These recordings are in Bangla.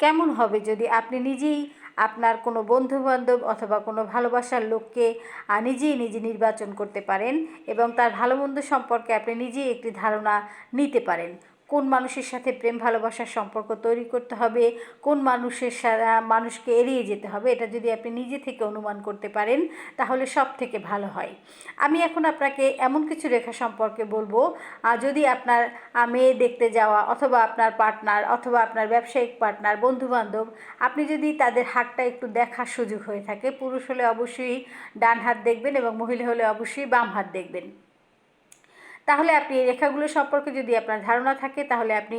কেমন হবে যদি আপনি নিজেই আপনার কোনো বন্ধুবান্ধব অথবা কোনো ভালোবাসার লোককে নিজেই নিজে নির্বাচন করতে পারেন এবং তার ভালো মন্দ সম্পর্কে আপনি নিজেই একটি ধারণা নিতে পারেন। কোন মানুষের সাথে প্রেম, ভালোবাসার সম্পর্ক তৈরি করতে হবে, কোন মানুষের মানুষকে এড়িয়ে যেতে হবে, এটা যদি আপনি নিজে থেকে অনুমান করতে পারেন, তাহলে সব থেকে ভালো হয়। আমি এখন আপনাকে এমন কিছু রেখা সম্পর্কে বলব যদি আপনার মেয়ে দেখতে যাওয়া অথবা আপনার পার্টনার অথবা আপনার ব্যবসায়িক পার্টনার, বন্ধুবান্ধব, আপনি যদি তাদের হাতটা একটু দেখার সুযোগ হয়ে থাকে, পুরুষ হলে অবশ্যই ডান হাত দেখবেন এবং মহিলা হলে অবশ্যই বাম হাত দেখবেন। তাহলে আপনি এই রেখাগুলো সম্পর্কে যদি আপনার ধারণা থাকে, তাহলে আপনি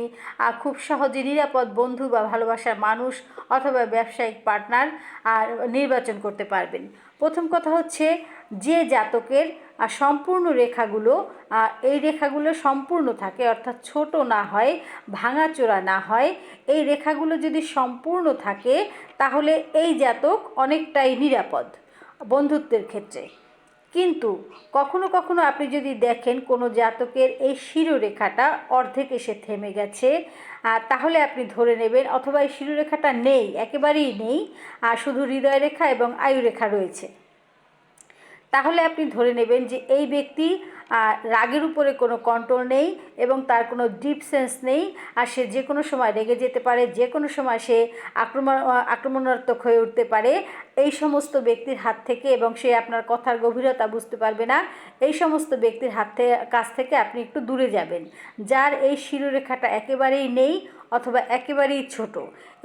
খুব সহজে নিরাপদ বন্ধু বা ভালোবাসার মানুষ অথবা ব্যবসায়িক পার্টনার আর নির্বাচন করতে পারবেন। প্রথম কথা হচ্ছে যে জাতকের সম্পূর্ণ রেখাগুলো এই রেখাগুলো সম্পূর্ণ থাকে, অর্থাৎ ছোট না হয়, ভাঙাচোরা না হয়, এই রেখাগুলো যদি সম্পূর্ণ থাকে, তাহলে এই জাতক অনেকটাই নিরাপদ বন্ধুত্বের ক্ষেত্রে। কিন্তু কখনো কখনো আপনি যদি দেখেন কোনো জাতকের এই শিরোরেখাটা অর্ধেক এসে থেমে গেছে আহ, তাহলে আপনি ধরে নেবেন অথবা এই শিরোরেখাটা নেই একেবারেই নেই আর শুধু হৃদয় রেখা এবং আয়ু রেখা রয়েছে। তাহলে আপনি ধরে নেবেন যে এই ব্যক্তি রাগের উপরে কোনো কন্ট্রোল নেই এবং তার কোনো ডিপ সেন্স নেই আর সে যে কোনো সময় রেগে যেতে পারে যে কোনো সময় সে আক্রমণ আক্রমণাত্মক হয়ে উঠতে পারে এই সমস্ত ব্যক্তির হাত থেকে এবং সে আপনার কথার গভীরতা বুঝতে পারবে না, এই সমস্ত ব্যক্তির হাত থেকে কাছ থেকে আপনি একটু দূরে যাবেন। যার এই শিরোরেখাটা একেবারেই নেই অথবা একেবারেই ছোট,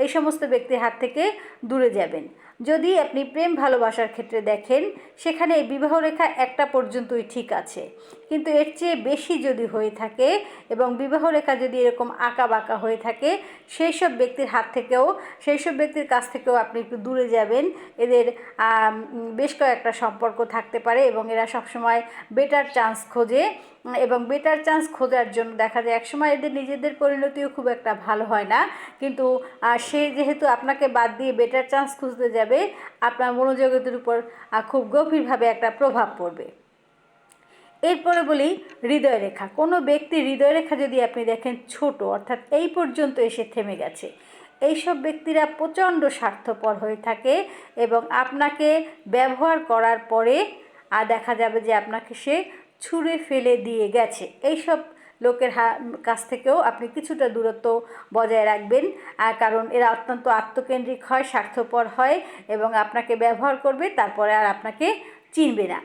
এই সমস্ত ব্যক্তির হাত থেকে দূরে যাবেন। যদি আপনি প্রেম ভালোবাসার ক্ষেত্রে দেখেন, সেখানে বিবাহ রেখা একটা পর্যন্তই ঠিক আছে। কিন্তু এর চেয়ে বেশি যদি হয়ে থাকে এবং বিবাহ রেখা যদি এরকম আঁকা বাঁকা হয়ে থাকে সেই সব ব্যক্তির হাত থেকেও সেই সব ব্যক্তির কাছ থেকেও আপনি একটু দূরে যাবেন এদের বেশ কয়েকটা সম্পর্ক থাকতে পারে এবং এরা সবসময় বেটার চান্স খোঁজে এবং বেটার চান্স খোঁজার জন্য দেখা যায় একসময় এদের নিজেদের পরিণতিও খুব একটা ভালো হয় না। কিন্তু সে যেহেতু আপনাকে বাদ দিয়ে বেটার চান্স খুঁজতে যাবে, আপনার মনোজগতের উপর খুব গভীরভাবে একটা প্রভাব পড়বে। এরপরে বলি হৃদয় রেখা। কোনো ব্যক্তির হৃদয় রেখা যদি আপনি দেখেন ছোট, অর্থাৎ এই পর্যন্ত এসে থেমে গেছে। এইসব ব্যক্তিরা প্রচণ্ড স্বার্থপর হয়ে থাকে এবং আপনাকে ব্যবহার করার পরে আর দেখা যাবে যে আপনাকে সে ছুঁড়ে ফেলে দিয়ে গেছে। এইসব লোকের কাছ থেকেও আপনি কিছুটা দূরত্ব বজায় রাখবেন আর কারণ এরা অত্যন্ত আত্মকেন্দ্রিক হয়, স্বার্থপর হয় এবং আপনাকে ব্যবহার করবে, তারপরে আর আপনাকে চিনবে না।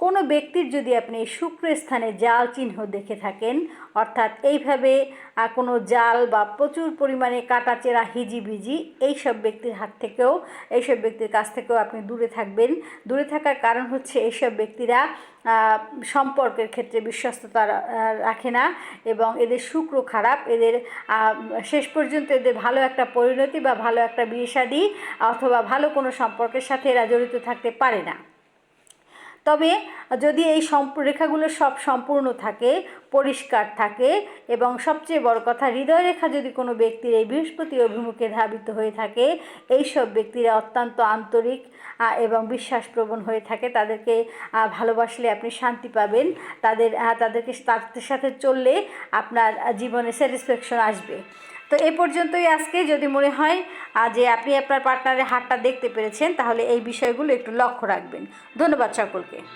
কোনো ব্যক্তির যদি আপনি শুক্র স্থানে জাল চিহ্ন দেখে থাকেন, অর্থাৎ এইভাবে কোনো জাল বা প্রচুর পরিমাণে কাটাচেরা হিজিবিজি, এইসব ব্যক্তির হাত থেকেও, এইসব ব্যক্তির কাছ থেকেও আপনি দূরে থাকবেন। দূরে থাকার কারণ হচ্ছে এইসব ব্যক্তিরা সম্পর্কের ক্ষেত্রে বিশ্বস্ততা রাখে না এবং এদের শুক্র খারাপ, এদের শেষ পর্যন্ত এদের ভালো একটা পরিণতি বা ভালো একটা বিয়ে অথবা ভালো কোনো সম্পর্কের সাথে এরা জড়িত থাকতে পারে না। তবে যদি এই রেখাগুলো সব সম্পূর্ণ থাকে, পরিষ্কার থাকে এবং সবচেয়ে বড় কথা, হৃদয় রেখা যদি কোনো ব্যক্তির এই বৃহস্পতি অভিমুখে ধাবিত হয়ে থাকে এই সব ব্যক্তিরা অত্যন্ত আন্তরিক এবং বিশ্বাসপ্রবণ হয়ে থাকে। তাদেরকে ভালোবাসলে আপনি শান্তি পাবেন। তাদের তাদেরকে তাদের সাথে চললে আপনার জীবনে স্যাটিসফ্যাকশন আসবে। তো এ পর্যন্তই আজকে। যদি মনে হয় যে আপনি আপনার পার্টনারের হাতটা দেখতে পেরেছেন, তাহলে এই বিষয়গুলো একটু লক্ষ্য রাখবেন। ধন্যবাদ সকলকে।